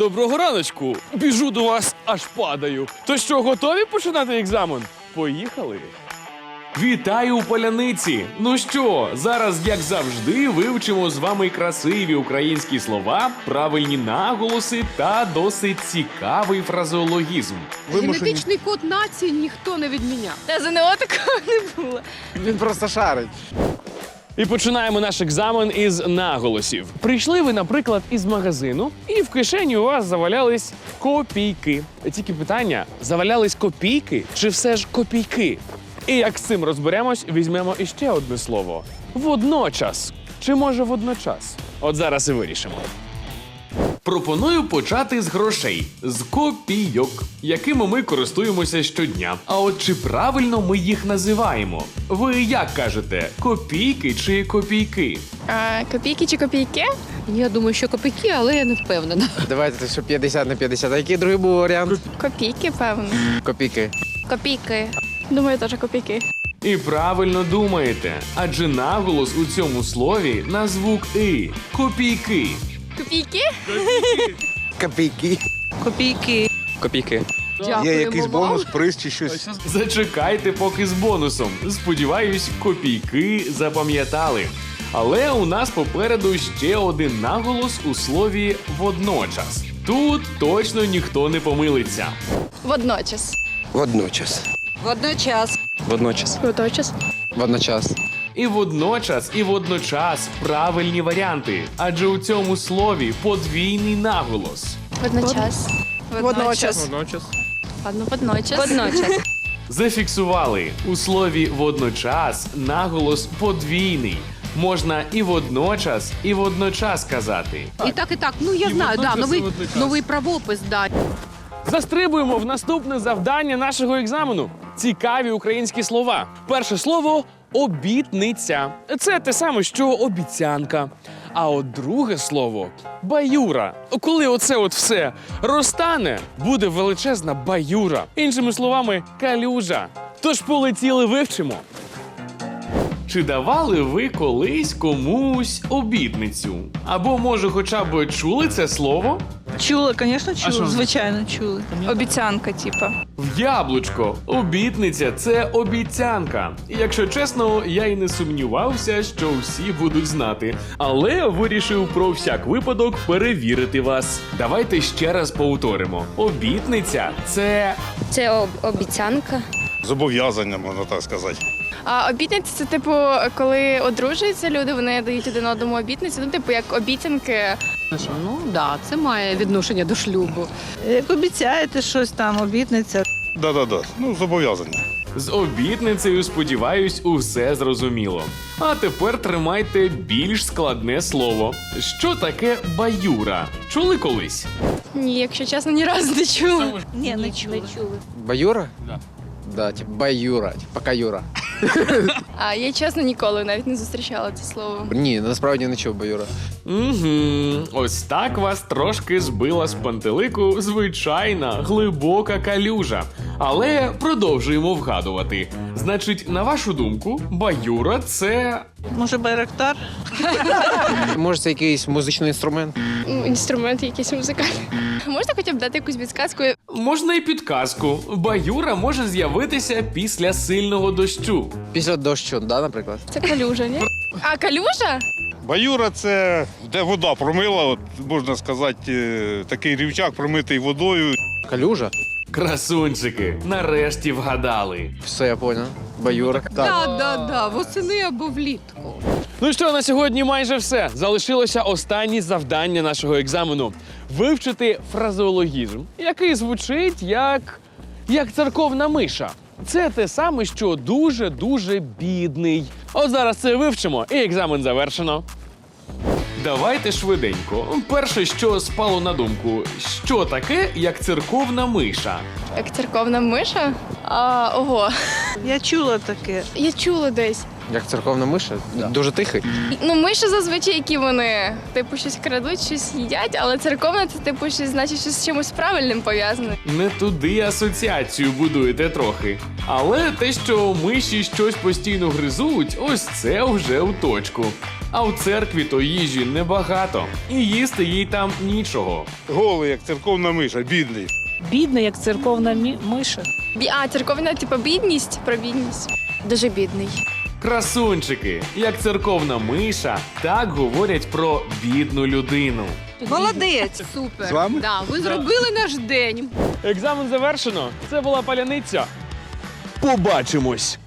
Доброго раночку! Біжу до вас, аж падаю. То що, готові починати екзамен? Поїхали. Вітаю у поляниці! Ну що, зараз, як завжди, вивчимо з вами красиві українські слова, правильні наголоси та досить цікавий фразеологізм. Генетичний код нації ніхто не відміняв. Та ЗНО такого не було. Він просто шарить. І починаємо наш екзамен із наголосів. Прийшли ви, наприклад, із магазину, і в кишені у вас завалялись копійки. Тільки питання: завалялись копійки чи все ж копійки? І як з цим розберемось, візьмемо іще одне слово: водночас. Чи може водночас? От зараз і вирішимо. Пропоную почати з грошей, з копійок, якими ми користуємося щодня. А от чи правильно ми їх називаємо? Ви як кажете, копійки чи копійки? А, копійки чи копійки? Я думаю, що копійки, але я не впевнена. Давайте що 50 на 50. А який другий був варіант? Копійки, певно. Копійки. Копійки. Думаю, теж копійки. І правильно думаєте, адже наголос у цьому слові на звук и копійки. Копійки? Копійки. Копійки. Копійки. Дякуємо Є якийсь вам. бонус, приз чи щось. Зачекайте поки з бонусом. Сподіваюсь, копійки запам'ятали. Але у нас попереду ще один наголос у слові водночас. Тут точно ніхто не помилиться. Водночас. Водночас. Водночас. Водночас. Водночас. Водночас. І водночас, і водночас правильні варіанти, адже у цьому слові подвійний наголос. Водночас. Водночас. Ладно, водночас. Водночас. Зафіксували у слові водночас наголос подвійний. Можна і водночас, і водночас казати. І так, і так. Ну я знаю, да, новий, новий правопис, да. Застрибуємо в наступне завдання нашого екзамену. Цікаві українські слова. Перше слово обітниця. Це те саме, що обіцянка. А от друге слово баюра. Коли оце от все розтане, буде величезна баюра. Іншими словами, калюжа. Тож полетіли вивчимо. Чи давали ви колись комусь обітницю? Або, може, хоча б чули це слово? Чули, звісно, що? чули. Звичайно, чули. Обіцянка, типа. В яблучко. Обітниця це обіцянка. І Якщо чесно, я й не сумнівався, що всі будуть знати. Але вирішив про всяк випадок перевірити вас. Давайте ще раз повторимо: обітниця це Це об- обіцянка. Зобов'язання, можна так сказати. А обітниця це типу, коли одружуються люди, вони дають один одному обітниці. Ну, типу, як обіцянки. Ну да, це має відношення до шлюбу. Як обіцяєте щось там, обітниця. Да-да-да. Ну, зобов'язання. з обітницею, сподіваюсь, усе зрозуміло. А тепер тримайте більш складне слово. Що таке баюра? Чули колись? Ні, якщо чесно, ні разу не чула. Ні, не чули. Баюра? Да. Да, типа баюра, типа каюра. А я чесно ніколи навіть не зустрічала це слово. Ні, насправді не чув баюра. Угу. Ось так вас трошки збила з пантелику звичайна глибока калюжа. Але продовжуємо вгадувати. Значить, на вашу думку, баюра це. Може, байрактар? Може, це якийсь музичний інструмент? Інструмент якийсь музикальний. Можна хоча б дати якусь підсказку? Можна і підказку. Баюра може з'явитися після сильного дощу. Після дощу, да, наприклад? Це калюжа, ні? А калюжа? Баюра це де вода промила, от, можна сказати, е, такий рівчак промитий водою. Калюжа? Красунчики, нарешті вгадали. Все, я понял. Баюра. Да, да, да, восени або влітку. Ну що, на сьогодні майже все. Залишилося останнє завдання нашого екзамену вивчити фразеологізм, який звучить як, як церковна миша. Це те саме, що дуже дуже бідний. От зараз це вивчимо, і екзамен завершено. Давайте швиденько. Перше, що спало на думку, що таке як церковна миша? Як церковна миша? А, ого, Я чула таке. я чула десь. Як церковна миша? Дуже тихий. Ну, миші зазвичай, які вони, типу, щось крадуть, щось їдять, але церковна це типу щось, значить, щось з чимось правильним пов'язане. Не туди асоціацію будуєте трохи. Але те, що миші щось постійно гризуть, ось це вже у точку. А у церкві то їжі небагато, і їсти їй там нічого. Голий, як церковна миша, бідний. Бідний, як церковна мі- миша. Бі- А, церковна, типу, бідність про бідність. Дуже бідний. Красунчики, як церковна миша, так говорять про бідну людину. Молодець. Супер. З вами? Да, ви зробили наш день. Екзамен завершено. Це була паляниця. Побачимось.